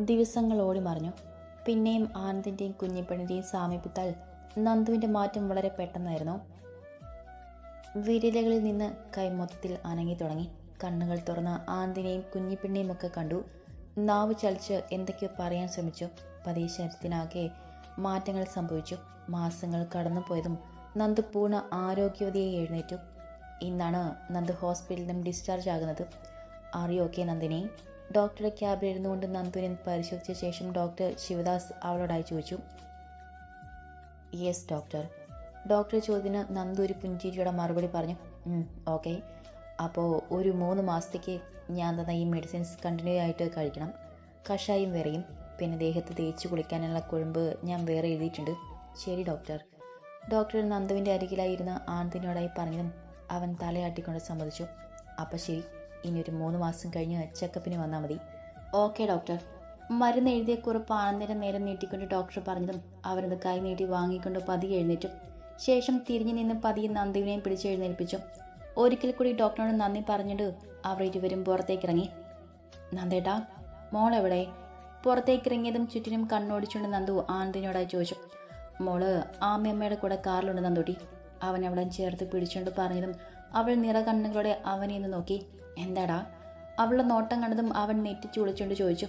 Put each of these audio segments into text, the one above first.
ദിവസങ്ങൾ ഓടി മറിഞ്ഞു. പിന്നെയും ആനന്ദിന്റെയും കുഞ്ഞിപ്പെണ്ണിന്റെയും സാമീപ്യത്താൽ നന്ദുവിന്റെ മാറ്റം വളരെ പെട്ടെന്നായിരുന്നു. വിരലുകളിൽ നിന്ന് കൈ മൊത്തത്തിൽ അനങ്ങി തുടങ്ങി. കണ്ണുകൾ തുറന്ന ആനന്ദിനെയും കുഞ്ഞിപ്പെണ്ണിയും ഒക്കെ കണ്ടു. നാവ് ചലിച്ച് എന്തൊക്കെയോ പറയാൻ ശ്രമിച്ചു. പതിയെ ശരീരത്തിനാകെ മാറ്റങ്ങൾ സംഭവിച്ചു. മാസങ്ങൾ കടന്നുപോയതും നന്ദു പൂർണ ആരോഗ്യവതിയെ എഴുന്നേറ്റു. ഇന്നാണ് നന്ദു ഹോസ്പിറ്റലിൽ നിന്നും ഡിസ്ചാർജ് ആകുന്നത്. അറിയോ ഓക്കെ നന്ദിനി? ഡോക്ടറുടെ ക്യാബിൽ ഇരുന്നുകൊണ്ട് നന്ദുരൻ പരിശോധിച്ച ശേഷം ഡോക്ടർ ശിവദാസ് അവളോടായി ചോദിച്ചു. യെസ് ഡോക്ടർ ഡോക്ടർ ചോദ്യത്തിന് നന്ദൂരി പുഞ്ചിരിയുടെ മറുപടി പറഞ്ഞു. ഓക്കെ അപ്പോൾ ഒരു മൂന്ന് മാസത്തേക്ക് ഞാൻ തന്ന ഈ മെഡിസിൻസ് കണ്ടിന്യൂ ആയിട്ട് കഴിക്കണം. കഷായം വേറെയും പിന്നെ ദേഹത്ത് തേച്ച് കുളിക്കാനുള്ള കുഴമ്പ് ഞാൻ വേറെ എഴുതിയിട്ടുണ്ട്. ശരി ഡോക്ടർ ഡോക്ടർ നന്ദുവിന്റെ അരികിലായിരുന്ന ആനന്ദിനോടായി പറഞ്ഞതും അവൻ തലയാട്ടിക്കൊണ്ട് സമ്മതിച്ചു. അപ്പം ശരി. ഇനി ഒരു മൂന്ന് മാസം കഴിഞ്ഞ് ചെക്കപ്പിന് വന്നാൽ മതി. Okay doctor. മരുന്ന് എഴുതിയ കുറിപ്പ് ആനന്ദിന്റെ നേരം നീട്ടിക്കൊണ്ട് ഡോക്ടർ പറഞ്ഞതും അവരത് കൈ നീട്ടി വാങ്ങിക്കൊണ്ട് പതിയെ എഴുന്നേറ്റു. ശേഷം തിരിഞ്ഞു നിന്ന് പതിയെ നന്ദുവിനെയും പിടിച്ച് എഴുന്നേൽപ്പിച്ചു. ഒരിക്കൽ കൂടി ഡോക്ടറിനോട് നന്ദി പറഞ്ഞിട്ട് അവർ ഇരുവരും പുറത്തേക്ക് ഇറങ്ങി നന്ദേട്ടാ മോളെവിടെ? പുറത്തേക്ക് ഇറങ്ങിയതും ചുറ്റിനും കണ്ണോടിച്ചുകൊണ്ട് നന്ദു ആനന്ദിനോടായി ചോദിച്ചു. മോൾ ആമ്മയമ്മയുടെ കൂടെ കാറിലുണ്ട് നന്ദുട്ടി. അവൻ അവളെ ചേർത്ത് പിടിച്ചുകൊണ്ട് പറഞ്ഞതും അവൾ നിറ കണ്ണുകളോടെ അവനെ ഒന്ന് നോക്കി. എന്താടാ? അവളുടെ നോട്ടം കണ്ടതും അവൻ നെറ്റിച്ചു വിളിച്ചുകൊണ്ട് ചോദിച്ചു.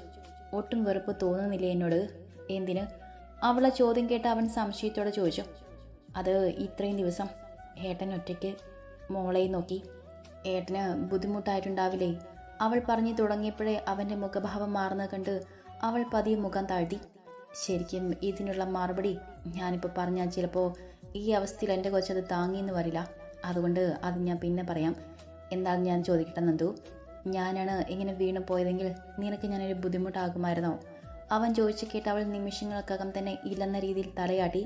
ഒട്ടും വെറുപ്പ് തോന്നുന്നില്ല എന്നോട്? എന്തിന്? അവളെ ചോദ്യം കേട്ട് അവൻ സംശയത്തോടെ ചോദിച്ചു. അത് ഇത്രയും ദിവസം ഏട്ടൻ ഒറ്റയ്ക്ക് മോളെയും നോക്കി. ഏട്ടന് ബുദ്ധിമുട്ടായിട്ടുണ്ടാവില്ലേ? അവൾ പറഞ്ഞു തുടങ്ങിയപ്പോഴേ അവന്റെ മുഖഭാവം മാറുന്നത് കണ്ട് അവൾ പതിയെ മുഖം താഴ്ത്തി. ശരിക്കും ഇതിനുള്ള മറുപടി ഞാനിപ്പോൾ പറഞ്ഞാൽ ചിലപ്പോൾ ഈ അവസ്ഥയിൽ എന്റെ കൊച്ചത് താങ്ങിയെന്ന് വരില്ല. അതുകൊണ്ട് അത് ഞാൻ പിന്നെ പറയാം. എന്താണ് ഞാൻ ചോദിക്കട്ടെ നന്ദു? ഞാനാണ് ഇങ്ങനെ വീണു പോയതെങ്കിൽ നിനക്ക് ഞാനൊരു ബുദ്ധിമുട്ടാകുമായിരുന്നോ? അവൻ ചോദിച്ചു കേട്ട് അവൾ നിമിഷങ്ങൾക്കകം തന്നെ ഇല്ലെന്ന രീതിയിൽ തലയാട്ടി.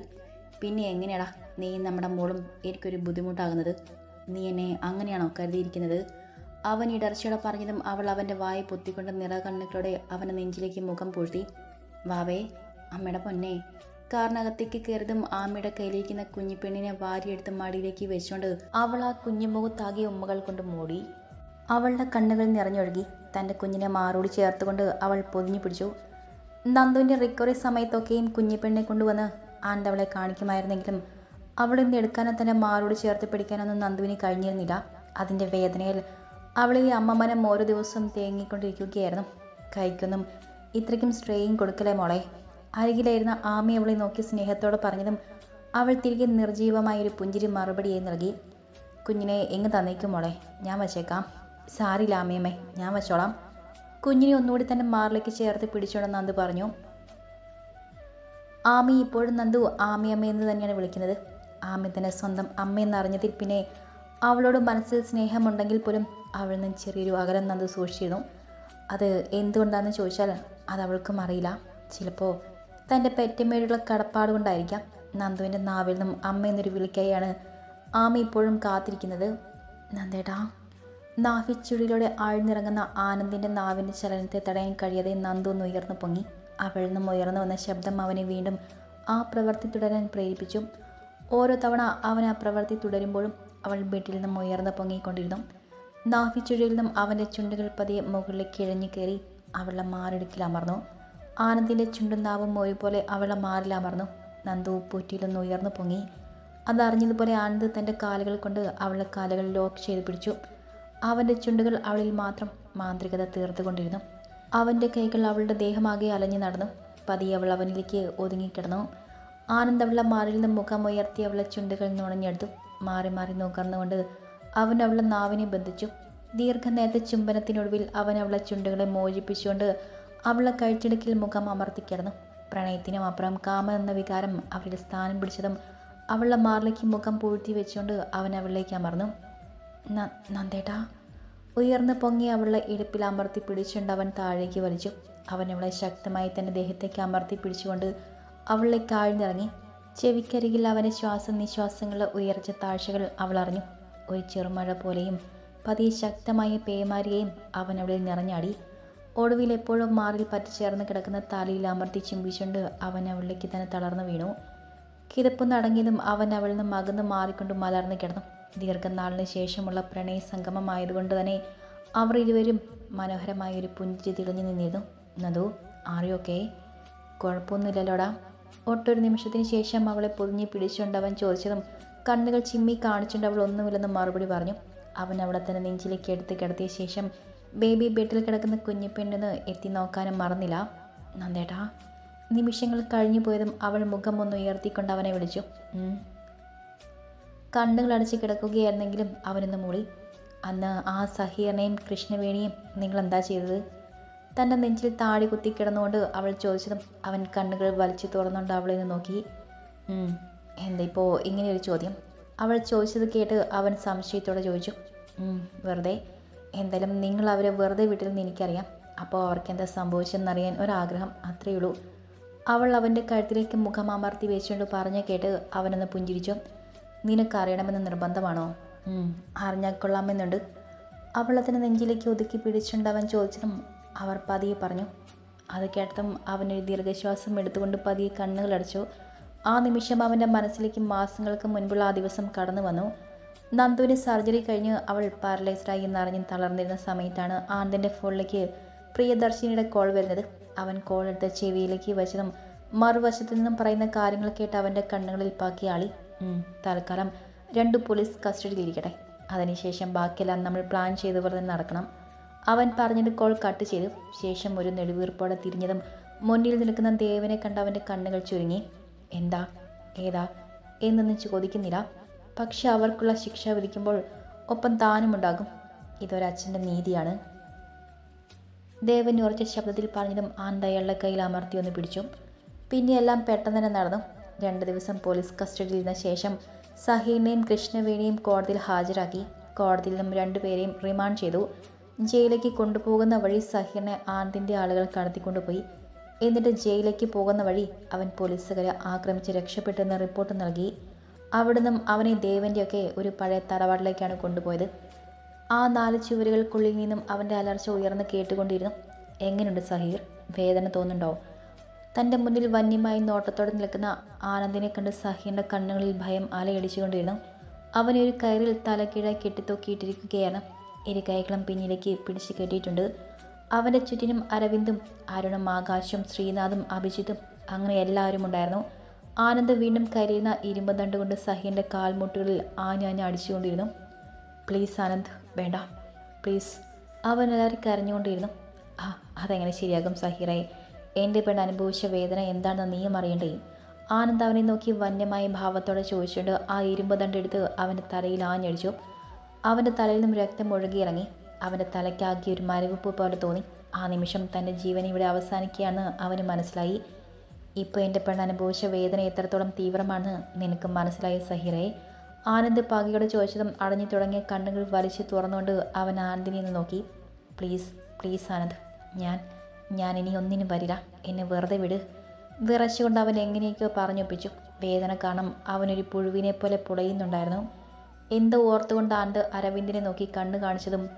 പിന്നെ എങ്ങനെയാടാ നീ നമ്മുടെ മോളും എനിക്കൊരു ബുദ്ധിമുട്ടാകുന്നത്? നീ എന്നെ അങ്ങനെയാണോ കരുതിയിരിക്കുന്നത്? അവൻ ഇടർച്ചയോടെ പറഞ്ഞതും അവൾ അവന്റെ വായ പൊത്തിക്കൊണ്ട് നിറകണ്ണുകളോടെ അവന്റെ നെഞ്ചിലേക്ക് മുഖം പൂഴ്ത്തി വാവേ അമ്മയുടെ പൊന്നെ കാറിനകത്തേക്ക് കയറിയതും ആമയുടെ കയ്യിലിരിക്കുന്ന കുഞ്ഞിപ്പെണ്ണിനെ വാരിയെടുത്ത് മടിയിലേക്ക് വെച്ചുകൊണ്ട് അവൾ ആ കുഞ്ഞുമുഖത്താകെ ഉമ്മകൾ കൊണ്ട് മൂടി. അവളുടെ കണ്ണുകൾ നിറഞ്ഞൊഴുകി. തന്റെ കുഞ്ഞിനെ മാറോടി ചേർത്തുകൊണ്ട് അവൾ പൊതിഞ്ഞു പിടിച്ചു. നന്ദുവിന്റെ റിക്കവറി സമയത്തൊക്കെയും കുഞ്ഞിപ്പെണ്ണെ കൊണ്ടുവന്ന് ആന്റ് അവളെ കാണിക്കുമായിരുന്നെങ്കിലും അവളിന്ന് നിന്ന് എടുക്കാനോ തന്നെ മാറോട് ചേർത്ത് പിടിക്കാനൊന്നും നന്ദുവിന് കഴിഞ്ഞിരുന്നില്ല. അതിന്റെ വേദനയിൽ അവളെ ഈ അമ്മമാനം ഓരോ ദിവസവും തേങ്ങിക്കൊണ്ടിരിക്കുകയായിരുന്നു. കൈക്കൊന്നും ഇത്രയ്ക്കും സ്ട്രെയിൻ കൊടുക്കലേ മോളെ? അരികിലായിരുന്ന ആമി അവളെ നോക്കി സ്നേഹത്തോടെ പറഞ്ഞതും അവൾ തിരികെ നിർജീവമായൊരു പുഞ്ചിരി മറുപടിയായി നൽകി. കുഞ്ഞിനെ എങ്ങ് തന്നേക്കും മോളെ? ഞാൻ വച്ചേക്കാം. സാറില്ല ആമിയമ്മേ ഞാൻ വച്ചോളാം. കുഞ്ഞിനെ ഒന്നുകൂടി തന്നെ മാറിലേക്ക് ചേർത്ത് പിടിച്ചോണം നന്ദു പറഞ്ഞു. ആമി ഇപ്പോഴും നന്ദു ആമിയമ്മ എന്ന് തന്നെയാണ് വിളിക്കുന്നത്. ആമി തന്നെ സ്വന്തം അമ്മയെന്ന് അറിഞ്ഞതിൽ പിന്നെ അവളോട് മനസ്സിൽ സ്നേഹമുണ്ടെങ്കിൽ പോലും അവളിൽ നിന്ന് ചെറിയൊരു അകലം നന്ദു സൂക്ഷിച്ചിരുന്നു. അത് എന്തുകൊണ്ടാണെന്ന് ചോദിച്ചാൽ അത് അവൾക്കും അറിയില്ല. ചിലപ്പോൾ തന്റെ പെറ്റമ്മയോടുള്ള കടപ്പാട് കൊണ്ടായിരിക്കാം നന്ദുവിന്റെ നാവിൽ നിന്നും അമ്മ എന്നൊരു വിളിക്കായാണ് ആമ ഇപ്പോഴും കാത്തിരിക്കുന്നത്. നന്ദേട്ടാ നാഫിച്ചുഴിയിലൂടെ ആഴ്ന്നിറങ്ങുന്ന ആനന്ദിന്റെ നാവിന്റെ ചലനത്തെ തടയാൻ കഴിയാതെ നന്ദു ഒന്ന് ഉയർന്നു പൊങ്ങി. അവളിൽ നിന്നും ഉയർന്നു വന്ന ശബ്ദം അവനെ വീണ്ടും ആ പ്രവൃത്തി തുടരാൻ പ്രേരിപ്പിച്ചു. ഓരോ തവണ അവൻ ആ പ്രവൃത്തി തുടരുമ്പോഴും അവൾ വീട്ടിൽ നിന്നും ഉയർന്നു പൊങ്ങിക്കൊണ്ടിരുന്നു. നാഫിച്ചുഴിയിൽ നിന്നും അവന്റെ ചുണ്ടുകൾ പതിയെ മുകളിലേക്ക് ഇഴഞ്ഞു കയറി അവളുടെ മാറിടുക്കിൽ അമർന്നു. ആനന്ദിന്റെ ചുണ്ടും നാവും ഒരുപോലെ അവളെ മാറിലമർന്നു നന്ദു പൂറ്റിയിലൊന്ന് ഉയർന്നു പൊങ്ങി. അതറിഞ്ഞതുപോലെ ആനന്ദ് തന്റെ കാലുകൾ കൊണ്ട് അവളുടെ കാലുകൾ ലോക്ക് ചെയ്ത് പിടിച്ചു. അവന്റെ ചുണ്ടുകൾ അവളിൽ മാത്രം മാന്ത്രികത തീർത്തുകൊണ്ടിരുന്നു. അവന്റെ കൈകൾ അവളുടെ ദേഹമാകെ അലഞ്ഞു നടന്നു. പതിയെ അവൾ അവനിലേക്ക് ഒതുങ്ങിക്കിടന്നു ആനന്ദ് അവളുടെ മാറിൽ നിന്ന് മുഖം ഉയർത്തി അവളെ ചുണ്ടുകൾ നുണഞ്ഞെടുത്തു. മാറി മാറി നോക്കർന്നുകൊണ്ട് അവൻ അവളുടെ നാവിനെ ബന്ധിച്ചു. ദീർഘനേരത്തെ ചുംബനത്തിനൊടുവിൽ അവൻ അവളെ ചുണ്ടുകളെ മോചിപ്പിച്ചുകൊണ്ട് അവളെ കഴിച്ചിടുക്കിൽ മുഖം അമർത്തിക്കിടന്നു. പ്രണയത്തിനും അപ്പുറം കാമ എന്ന വികാരം അവരുടെ സ്ഥാനം പിടിച്ചതും അവളുടെ മാറിലേക്ക് മുഖം പൂഴ്ത്തി വെച്ചുകൊണ്ട് അവൻ അവളിലേക്ക് അമർന്നു. നന്ദേട്ടാ. ഉയർന്നു പൊങ്ങി അവളുടെ ഇടുപ്പിൽ അമർത്തി പിടിച്ചുകൊണ്ട് അവൻ താഴേക്ക് വലിച്ചു. അവൻ അവളെ ശക്തമായി തന്റെ ദേഹത്തേക്ക് അമർത്തി പിടിച്ചുകൊണ്ട് അവളെ കാഴ്ന്നിറങ്ങി ചെവിക്കരികിൽ അവന്റെ ശ്വാസം നിശ്വാസങ്ങളെ ഉയർച്ച താഴ്ചകൾ അവൾ അറിഞ്ഞു. ഒരു ചെറുമഴ പോലെയും പതിയെ ശക്തമായ പേമാരിയെയും അവൻ അവളിൽ നിറഞ്ഞാടി. ഒടുവിൽ എപ്പോഴും മാറിൽ പറ്റിച്ചേർന്ന് കിടക്കുന്ന തലയിൽ അമർത്തി ചിമ്പിച്ചുകൊണ്ട് അവൻ അവളിലേക്ക് തന്നെ തളർന്നു വീണു. കിതപ്പ് നടങ്ങിയതും അവൻ അവളിൽ നിന്ന് മകന്ന് മാറിക്കൊണ്ട് മലർന്നു കിടന്നു. ദീർഘനാളിന് ശേഷമുള്ള പ്രണയ സംഗമമായതുകൊണ്ട് തന്നെ അവർ ഇരുവരും മനോഹരമായ ഒരു പുഞ്ചിരി തിളഞ്ഞു നിന്നിരുന്നു. നദു ആറിയൊക്കെ കുഴപ്പമൊന്നുമില്ലല്ലോടാ. ഒട്ടൊരു നിമിഷത്തിന് ശേഷം അവളെ പൊതിഞ്ഞ് പിടിച്ചുകൊണ്ട് അവൻ ചോദിച്ചതും കണ്ണുകൾ ചിമ്മി കാണിച്ചുകൊണ്ട് അവൾ ഒന്നുമില്ലെന്ന് മറുപടി പറഞ്ഞു. അവൻ അവിടെ തന്നെ നെഞ്ചിലേക്ക് എടുത്ത് കിടത്തിയ ശേഷം ബേബി ബെഡിൽ കിടക്കുന്ന കുഞ്ഞിപ്പെണ്ണെന്ന് എത്തി നോക്കാനും മറന്നില്ല. നന്ദേട്ടാ നിമിഷങ്ങൾ കഴിഞ്ഞു പോയതും അവൾ മുഖം ഒന്ന് ഉയർത്തിക്കൊണ്ട് അവനെ വിളിച്ചു. കണ്ണുകൾ അടച്ച് കിടക്കുകയായിരുന്നെങ്കിലും അവനൊന്ന് മൂളി അന്ന് ആ സഹീറിനെയും കൃഷ്ണവേണിയും നിങ്ങൾ എന്താ ചെയ്തത്? തന്റെ നെഞ്ചിൽ താടി കുത്തി കിടന്നുകൊണ്ട് അവൾ ചോദിച്ചതും അവൻ കണ്ണുകൾ വലിച്ചു തുറന്നുകൊണ്ട് അവളെ നിന്ന് നോക്കി. "ഉം, എന്താ ഇപ്പോൾ ഇങ്ങനെയൊരു ചോദ്യം? അവൾ ചോദിച്ചത് കേട്ട് അവൻ സംശയത്തോടെ ചോദിച്ചു. "ഉം, വെറുതെ. എന്തായാലും നിങ്ങൾ അവരെ വെറുതെ വിട്ടില്ലെന്ന് എനിക്കറിയാം. അപ്പോൾ അവർക്ക് എന്താ സംഭവിച്ചെന്നറിയാൻ ഒരാഗ്രഹം അത്രയേ ഉള്ളൂ. അവൾ അവന്റെ കഴുത്തിലേക്ക് മുഖം അമർത്തി വെച്ചുകൊണ്ട് പറഞ്ഞു കേട്ട് അവനൊന്ന് പുഞ്ചിരിച്ചു. നിനക്കറിയണമെന്ന് നിർബന്ധമാണോ? "ഉം, അറിഞ്ഞാൽ കൊള്ളാമെന്നുണ്ട്. അവൾ അതിന് നെഞ്ചിലേക്ക് ഒതുക്കി പിടിച്ചുകൊണ്ട് അവൻ ചോദിച്ചതും അവർ പതിയെ പറഞ്ഞു. അത് കേട്ടതും അവനൊരു ദീർഘശ്വാസം എടുത്തുകൊണ്ട് പതിയെ കണ്ണുകളടച്ചു ആ നിമിഷം അവന്റെ മനസ്സിലേക്ക് മാസങ്ങൾക്ക് മുൻപുള്ള ആ ദിവസം കടന്നു വന്നു. നന്ദുവിന് സർജറി കഴിഞ്ഞ് അവൾ പാരലൈസ്ഡായി എന്നറിഞ്ഞ് തളർന്നിരുന്ന സമയത്താണ് ആനന്ദിന്റെ ഫോണിലേക്ക് പ്രിയദർശിനിയുടെ കോൾ വരുന്നത്. അവൻ കോൾ എടുത്ത് ചെവിയിലേക്ക് വെച്ചതും മറുവശത്തു നിന്നും പറയുന്ന കാര്യങ്ങൾ കേട്ട് അവന്റെ കണ്ണുകളിൽ പാക്കിയാളി തൽക്കാലം രണ്ട് പോലീസ് കസ്റ്റഡിയിലിരിക്കട്ടെ. അതിനുശേഷം ബാക്കിയെല്ലാം നമ്മൾ പ്ലാൻ ചെയ്ത് തന്നെ നടക്കണം. അവൻ പറഞ്ഞിട്ട് കോൾ കട്ട് ചെയ്തു. ശേഷം ഒരു നെടുവീർപ്പോടെ തിരിഞ്ഞതും മുന്നിൽ നിൽക്കുന്ന ദേവനെ കണ്ട അവന്റെ കണ്ണുകൾ ചുരുങ്ങി. എന്താ? ഏതാ? എന്നൊന്നും ചോദിക്കുന്നില്ല. പക്ഷെ അവർക്കുള്ള ശിക്ഷ വിധിക്കുമ്പോൾ ഒപ്പം താനുമുണ്ടാകും. ഇതൊരച്ഛന്റെ നീതിയാണ്. ദേവൻ ഉറച്ച ശബ്ദത്തിൽ പറഞ്ഞതും ആനന്ദ് അയാളുടെ കയ്യിൽ അമർത്തി ഒന്ന് പിടിച്ചു. പിന്നെ എല്ലാം പെട്ടെന്ന് തന്നെ നടന്നു. രണ്ട് ദിവസം പോലീസ് കസ്റ്റഡിയിൽ ഇരുന്ന ശേഷം സഹീറിനെയും കൃഷ്ണവേണിയും കോടതിയിൽ ഹാജരാക്കി. കോടതിയിൽ നിന്നും രണ്ടുപേരെയും റിമാൻഡ് ചെയ്തു. ജയിലിലേക്ക് കൊണ്ടുപോകുന്ന വഴി സഹീറിനെ ആനന്ദിന്റെ ആളുകൾ കടത്തിക്കൊണ്ടുപോയി. എന്നിട്ട് ജയിലിലേക്ക് പോകുന്ന വഴി അവൻ പോലീസുകാരെ ആക്രമിച്ച് രക്ഷപ്പെട്ടെന്ന് റിപ്പോർട്ട് നൽകി. അവിടുന്ന് അവനെ ദേവന്റെയൊക്കെ ഒരു പഴയ തറവാട്ടിലേക്കാണ് കൊണ്ടുപോയത്. ആ നാല് ചുവരുകൾക്കുള്ളിൽ നിന്നും അവന്റെ അലർച്ച ഉയർന്ന് കേട്ടുകൊണ്ടിരുന്നു. എങ്ങനെയുണ്ട് സഹീർ? വേദന തോന്നുന്നുണ്ടോ? തന്റെ മുന്നിൽ വന്യമായി നോട്ടത്തോടെ നിൽക്കുന്ന ആനന്ദിനെ കണ്ട് സഹീറിന്റെ കണ്ണുകളിൽ ഭയം അലയടിച്ചുകൊണ്ടിരുന്നു അവനെ ഒരു കയറിൽ തലക്കീഴായി കെട്ടിത്തൂക്കിയിട്ടിരിക്കുകയാണ്. ഇരു കൈകളും പിന്നിലേക്ക് പിടിച്ചു കെട്ടിയിട്ടുണ്ട്. അവന്റെ ചുറ്റിനും അരവിന്ദും അരുണും ആകാശും ശ്രീനാഥും അഭിജിത്തും അങ്ങനെ എല്ലാവരും ഉണ്ടായിരുന്നു ആനന്ദ് വീണ്ടും കരയുന്ന ഇരുമ്പ് ദണ്ട് കൊണ്ട് സഹിന്റെ കാൽമുട്ടുകളിൽ ആഞ്ഞാഞ്ഞ് അടിച്ചുകൊണ്ടിരുന്നു. പ്ലീസ് ആനന്ദ് വേണ്ട. പ്ലീസ് അവൻ എല്ലാവരും കരഞ്ഞുകൊണ്ടിരുന്നു. ആ അതെങ്ങനെ ശരിയാകും സഹീറെ? എന്റെ പെണ്ണ് അനുഭവിച്ച വേദന എന്താണെന്ന് നീയും അറിയണ്ടേ? ആനന്ദ് അവനെ നോക്കി വന്യമായ ഭാവത്തോടെ ചോദിച്ചുകൊണ്ട് ആ ഇരുമ്പ് ദണ്ടെടുത്ത് അവന്റെ തലയിൽ ആഞ്ഞടിച്ചു. അവന്റെ തലയിൽ നിന്നും രക്തം ഒഴുകിയിറങ്ങി അവന്റെ തലയ്ക്കാകെ ഒരു മരവിപ്പ് പോലെ തോന്നി. ആ നിമിഷം തന്റെ ജീവൻ ഇവിടെ അവസാനിക്കുകയാണെന്ന് അവന് മനസ്സിലായി. ഇപ്പോൾ എന്റെ പെണ്ണ് അനുഭവിച്ച വേദന എത്രത്തോളം തീവ്രമാണ് നിനക്ക് മനസ്സിലായ സഹിറെ? ആനന്ദ് പകയോടെ ചോദിച്ചതും അടഞ്ഞു തുടങ്ങിയ കണ്ണുകൾ വലിച്ചു തുറന്നുകൊണ്ട് അവൻ ആനന്ദിനെ നോക്കി. പ്ലീസ് പ്ലീസ് ആനന്ദ് ഞാൻ ഞാൻ ഇനി ഒന്നിനും വരില്ല. എന്നെ വെറുതെ വിട്. വിറച്ചുകൊണ്ട് അവൻ എങ്ങനെയൊക്കെയോ പറഞ്ഞൊപ്പിച്ചു. വേദന കാരണം അവനൊരു പുഴുവിനെ പോലെ പുളയുന്നുണ്ടായിരുന്നു. എന്തോ ഓർത്തുകൊണ്ട് ആനന്ദ് അരവിന്ദിനെ നോക്കി കണ്ണു കാണിച്ചതും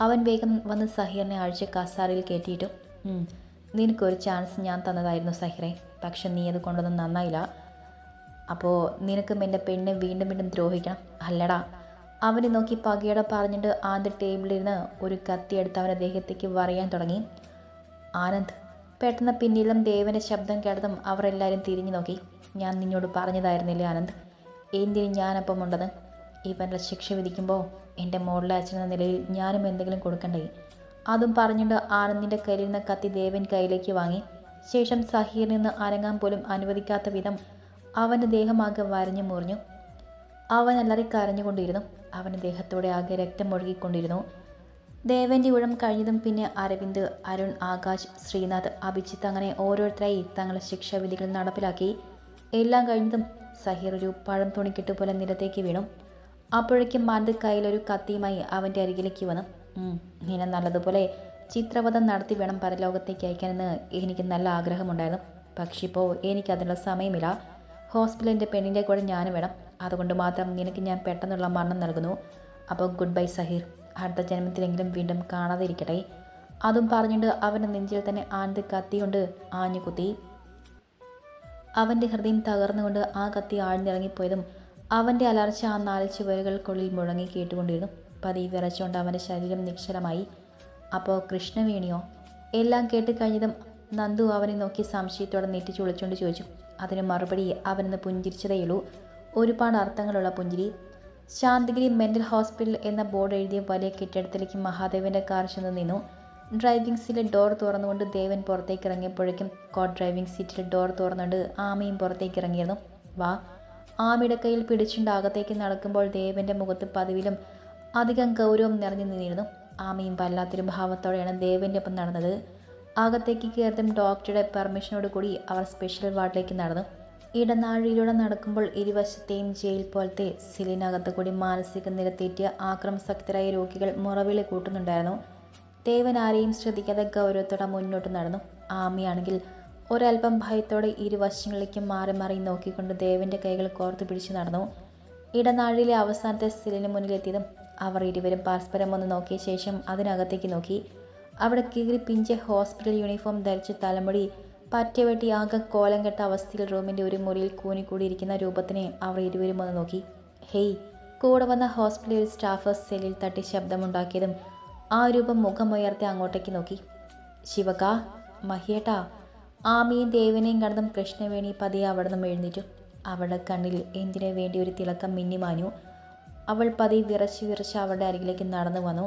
അവൻ വേഗം വന്ന് സഹീറിനെ അഴിച്ച് കസാരയിൽ കയറ്റിയിട്ടു. "ഉം, നിനക്കൊരു ചാൻസ് ഞാൻ തന്നതായിരുന്നു സഹിറെ. പക്ഷെ നീ അത് കൊണ്ടൊന്നും നന്നായില്ല. അപ്പോൾ നിനക്കും എന്റെ പെണ്ണെ വീണ്ടും വീണ്ടും ദ്രോഹിക്കണം. അല്ലടാ. അവനെ നോക്കി പകയോടെ പറഞ്ഞിട്ട് ആദ്യ ടേബിളിരുന്ന് ഒരു കത്തി എടുത്ത് അവന്റെ ദേഹത്തേക്ക് വരയാൻ തുടങ്ങി. ആനന്ദ് പെട്ടെന്ന് പിന്നിലും ദേവന്റെ ശബ്ദം കേട്ടതും അവർ എല്ലാവരും തിരിഞ്ഞു നോക്കി. ഞാൻ നിന്നോട് പറഞ്ഞതായിരുന്നില്ല ആനന്ദ്? എന്തിന് ഞാനപ്പം ഉണ്ടെന്ന്? ഇവന്റെ ശിക്ഷ വിധിക്കുമ്പോൾ എന്റെ മോളിലെ അച്ഛനെന്ന നിലയിൽ ഞാനും എന്തെങ്കിലും കൊടുക്കണ്ടേ? അതും പറഞ്ഞിട്ട് ആനന്ദിന്റെ കയ്യിൽ നിന്ന് കത്തി ദേവൻ കയ്യിലേക്ക് വാങ്ങി. ശേഷം സഹീറിൽ നിന്ന് അനങ്ങാൻ പോലും അനുവദിക്കാത്ത വിധം അവന്റെ ദേഹമാകെ വരഞ്ഞു മുറിഞ്ഞു. അവൻ അലറി കരഞ്ഞുകൊണ്ടിരുന്നു. അവന്റെ ദേഹത്തോടെ ആകെ രക്തം ഒഴുകിക്കൊണ്ടിരുന്നു. ദേവന്റെ ഉഴം കഴിഞ്ഞതും പിന്നെ അരവിന്ദ് അരുൺ ആകാശ് ശ്രീനാഥ് അഭിജിത്ത് അങ്ങനെ ഓരോരുത്തരായി തങ്ങളുടെ ശിക്ഷാവിധികൾ നടപ്പിലാക്കി. എല്ലാം കഴിഞ്ഞതും സഹീർ ഒരു പഴം തുണിക്കിട്ട് പോലെ നിലത്തേക്ക് വീണു. അപ്പോഴേക്കും മാന്ത് കയ്യിലൊരു കത്തിയുമായി അവന്റെ അരികിലേക്ക് വന്നു. "ഉം, നിന്നെ നല്ലതുപോലെ ചിത്രവധം നടത്തി വേണം പരലോകത്തേക്ക് അയക്കാനെന്ന് എനിക്ക് നല്ല ആഗ്രഹമുണ്ടായിരുന്നു. പക്ഷെ ഇപ്പോൾ എനിക്കതിനുള്ള സമയമില്ല. ഹോസ്പിറ്റലിന്റെ പെണ്ണിന്റെ കൂടെ ഞാനും വേണം. അതുകൊണ്ട് മാത്രം നിനക്ക് ഞാൻ പെട്ടെന്നുള്ള മരണം നൽകുന്നു. അപ്പോൾ ഗുഡ് ബൈ സഹീർ. അടുത്ത ജന്മത്തിലെങ്കിലും വീണ്ടും കാണാതെ ഇരിക്കട്ടെ അതും പറഞ്ഞിട്ട് അവന്റെ നെഞ്ചിൽ തന്നെ ആനന്ദ് കത്തിയുണ്ട് ആഞ്ഞു കുത്തി. അവന്റെ ഹൃദയം തകർന്നുകൊണ്ട് ആ കത്തി ആഴ്ന്നിറങ്ങിപ്പോയതും അവന്റെ അലർച്ച ആ നാല് ചുവരുകൾക്കുള്ളിൽ മുഴങ്ങി കേട്ടുകൊണ്ടിരുന്നു. പതി വിറച്ചുകൊണ്ട് അവന്റെ ശരീരം നിശ്ചലമായി അപ്പോൾ കൃഷ്ണവേണിയോ എല്ലാം കേട്ട് കഴിഞ്ഞതും നന്ദു അവനെ നോക്കി സംശയത്തോടെ നെറ്റിച്ച് വിളിച്ചുകൊണ്ട് ചോദിച്ചു. അതിന് മറുപടി അവനെന്ന് പുഞ്ചിരിച്ചതേയുള്ളൂ ഒരുപാട് അർത്ഥങ്ങളുള്ള പുഞ്ചിരി. ശാന്തിഗിരി മെന്റൽ ഹോസ്പിറ്റൽ എന്ന ബോർഡ് എഴുതിയ വലിയ കെട്ടിടത്തിലേക്ക് മഹാദേവന്റെ കാർ ചെന്ന് നിന്നു. ഡ്രൈവിംഗ് സീറ്റിൽ ഡോർ തുറന്നുകൊണ്ട് ദേവൻ പുറത്തേക്ക് ഇറങ്ങിയപ്പോഴേക്കും കോ ഡ്രൈവിംഗ് സീറ്റിൽ ഡോർ തുറന്നുകൊണ്ട് ആമയും പുറത്തേക്ക് ഇറങ്ങിയിരുന്നു. വാ. ആമയുടെ കയ്യിൽ പിടിച്ചുണ്ട് അകത്തേക്ക് നടക്കുമ്പോൾ ദേവന്റെ മുഖത്ത് പതിവിലും അധികം ഗൗരവം നിറഞ്ഞു നിന്നിരുന്നു. ആമയും വല്ലാത്തൊരു ഭാവത്തോടെയാണ് ദേവന്റെ ഒപ്പം നടന്നത്. അകത്തേക്ക് കയറിയതും ഡോക്ടറുടെ പെർമിഷനോട് കൂടി അവർ സ്പെഷ്യൽ വാർഡിലേക്ക് നടന്നു. ഇടനാഴിയിലൂടെ നടക്കുമ്പോൾ ഇരുവശത്തെയും ജയിൽ പോലത്തെ സിലിനകത്ത് കൂടി മാനസിക നില തെറ്റിയ ആക്രമസക്തരായ രോഗികൾ മുറവിളി കൂട്ടുന്നുണ്ടായിരുന്നു. ദേവൻ ആരെയും ശ്രദ്ധിക്കാതെ ഗൗരവത്തോടെ മുന്നോട്ട് നടന്നു. ആമയാണെങ്കിൽ ഒരല്പം ഭയത്തോടെ ഇരുവശങ്ങളിലേക്കും മാറി മാറി നോക്കിക്കൊണ്ട് ദേവന്റെ കൈകൾ കോർത്തു പിടിച്ചു നടന്നു. ഇടനാഴിയിലെ അവസാനത്തെ സിലിന് മുന്നിലെത്തിയതും അവർ ഇരുവരും പരസ്പരം ഒന്ന് നോക്കിയ ശേഷം അതിനകത്തേക്ക് നോക്കി. അവിടെ കീറി പിഞ്ച ഹോസ്പിറ്റൽ യൂണിഫോം ധരിച്ച് തലമുടി പറ്റവെട്ടി ആകെ കോലം കെട്ട അവസ്ഥയിൽ റൂമിന്റെ ഒരു മുറിയിൽ കൂനിക്കൂടിയിരിക്കുന്ന രൂപത്തിനെ അവർ ഇരുവരും ഒന്ന് നോക്കി. ഹേയ് കൂടെ വന്ന ഹോസ്പിറ്റലിൽ സ്റ്റാഫ് സെല്ലിൽ തട്ടി ശബ്ദമുണ്ടാക്കിയതും ആ രൂപം മുഖമുയർത്തി അങ്ങോട്ടേക്ക് നോക്കി. ശിവക മഹിയേട്ടാ ആമിയും ദേവനെയും കണ്ടതും കൃഷ്ണവേണി പതിയെ അവിടെ നിന്നും എഴുന്നേറ്റു. അവളുടെ കണ്ണിൽ എന്തിനു വേണ്ടി ഒരു തിളക്കം മിന്നിമാഞ്ഞു? അവൾ പതി വിറച്ച് വിറച്ച് അവളുടെ അരികിലേക്ക് നടന്നു വന്നു.